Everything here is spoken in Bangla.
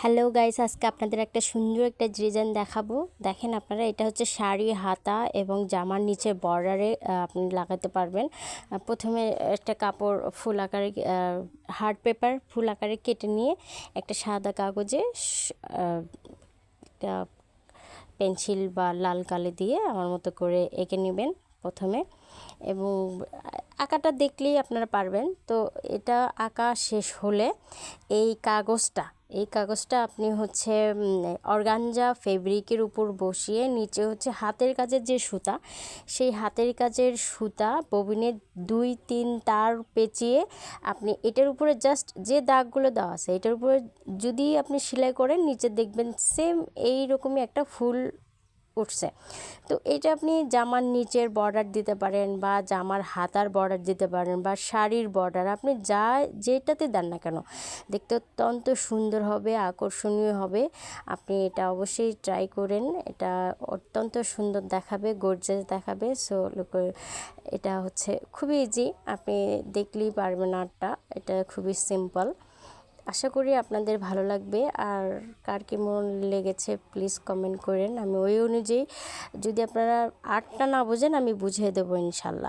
হ্যালো গাইস, আজকে আপনাদের একটা সুন্দর একটা ডিজাইন দেখাবো। দেখেন আপনারা, এটা হচ্ছে শাড়ি, হাতা এবং জামার নিচে বর্ডারে আপনি লাগাতে পারবেন। প্রথমে একটা কাপড় ফুল আকারে হার্ড পেপার ফুল আকারে কেটে নিয়ে একটা সাদা কাগজে পেন্সিল বা লাল কালি দিয়ে আমার মতো করে এঁকে নেবেন প্রথমে। এবং আঁকাটা দেখলেই আপনারা পারবেন। তো এটা আঁকা শেষ হলে এই কাগজটা এই কাগজটা আপনি হচ্ছে অর্গানজা ফেব্রিকের উপর বসিয়ে নিচে হচ্ছে হাতের কাজের যে সুতা, সেই হাতের কাজের সুতা ববিনের দুই, তিন তার পেঁচিয়ে আপনি এটার উপরে জাস্ট যে দাগগুলো দেওয়া আছে, এটার উপরে যদি আপনি সেলাই করেন, নিচে দেখবেন সেম এই রকমই একটা ফুল উঠছে। তো এটা আপনি জামার নিচের বর্ডার দিতে পারেন বা জামার হাতার বর্ডার দিতে পারেন বা শাড়ির বর্ডার আপনি যা যেটাতে দেন না কেন। দেখতে অত্যন্ত সুন্দর হবে, আকর্ষণীয় হবে। আপনি এটা অবশ্যই ট্রাই করেন, এটা অত্যন্ত সুন্দর দেখাবে গর্জেস দেখাবে। সো লোক এটা হচ্ছে খুবই ইজি আপনি দেখলেই পারবেন আর্টটা, এটা খুবই সিম্পল আশা করি আপনাদের ভালো লাগবে। আর কার কেমন লেগেছে প্লিজ কমেন্ট করেন। আমি ওই অনুযায়ী যদি আপনারা আর্টটা না বোঝেন, আমি বুঝিয়ে দেবো ইনশাল্লাহ।